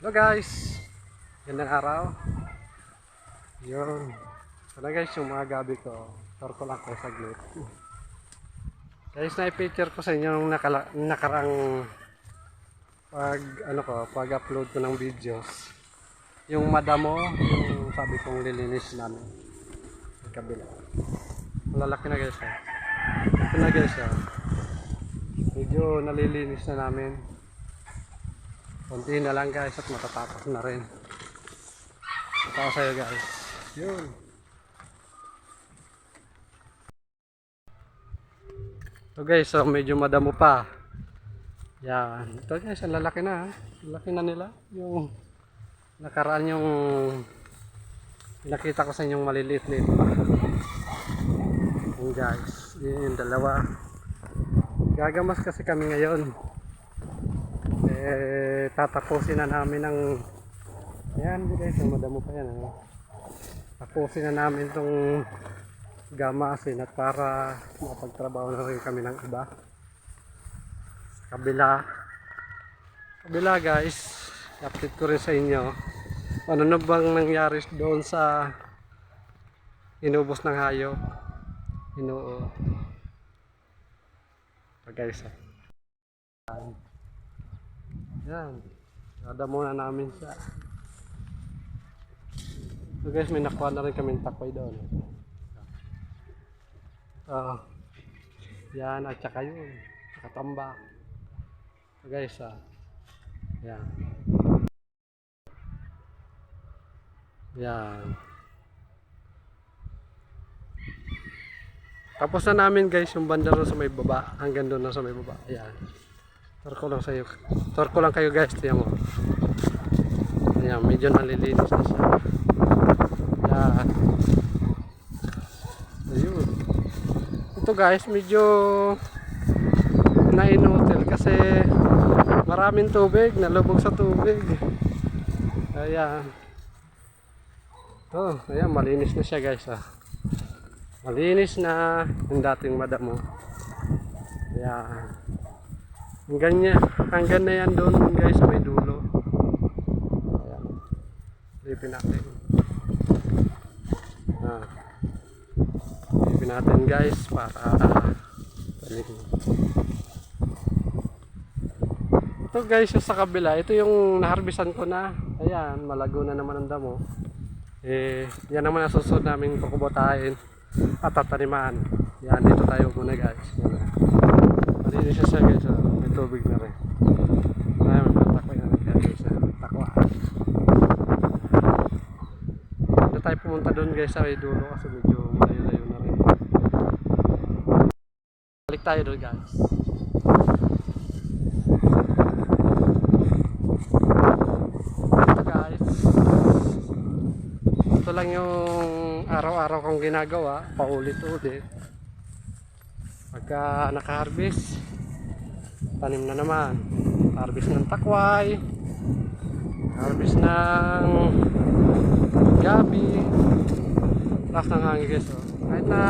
Hello guys! Gandang araw. Yun. Sana guys, yung mga gabi ko, tour ko lang kayo saglit. Guys, na-picture ko sa inyo yung nakala, nakarang pag, ano ko, pag-upload ko ng videos. Yung madamo, yung sabi kong lilinis namin. Sa kabila. Malalaki na guys. Ha? Ito na guys. Ha? Medyo nalilinis na namin. Kunti na lang guys at matatapos na rin. Ito sa'yo guys. Yun. Ito guys, so medyo madamo pa. Yan. Ito guys, ang lalaki na. Lalaki na nila. Yung nakaraan yung nakita ko sa inyong maliliit-liit pa. Yung guys, yun yung dalawa. Gagamas kasi kami ngayon eh tatapusin na namin ang yan guys madamo pa yan ano. tapusin na namin tong gamasin at para mapagtrabaho na rin kami ng iba. Sa kabila. Kabila guys. Update ko rin sa inyo. Ano na bang nangyari doon sa inubos ng hayop? Inuo so guys ah. Yan. Nada muna namin siya. So guys, may nakuha na rin kami takway doon. Ah. yan, at saka yun. Nakatambak. So guys, ah. Yan. Yan. Tapos na namin guys yung banda sa may baba. Hanggang doon na sa may baba. Ayan. Tour ko lang sa'yo. Tour ko lang kayo guys. Tiyan mo. Ayan, medyo nalilinis na siya. Ayan. Ayun. Ito guys, medyo na-inutil kasi maraming tubig. Nalubog sa tubig. Ayan. Oh, ayan, malinis na siya guys ah. Malinis na yung dating madamo. Ayan. Hanggang, niya, hanggang na yan doon guys sa may dulo. Ayan. Lipin natin. Ah. Lipin natin guys para ito guys yung sa kabila ito yung naharbisan ko na ayan malago na naman ang damo eh yan naman ang susunod namin kukubotahin at tataniman yan dito tayo muna guys yan malinis siya siya guys oh. May tubig na rin. Ay may takwa na rin guys sa takwa. Hindi tayo pumunta doon guys sa may dulo kasi medyo malayo-layo na rin. Balik tayo doon guys. Ito guys. Ito lang yung araw-araw kong ginagawa paulit-ulit. Pagka naka-harvest tanim na naman. Harvest ng takway. Harvest ng gabi. Lakas ng hangin guys oh. kahit na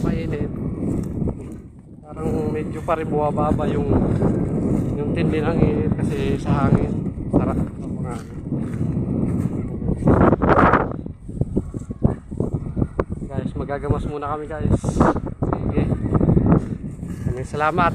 mainit parang medyo pa rin buwababa yung yung tindi ng init kasi sa hangin sarap. Sa mga guys magagamas muna kami guys. Sige. Maraming salamat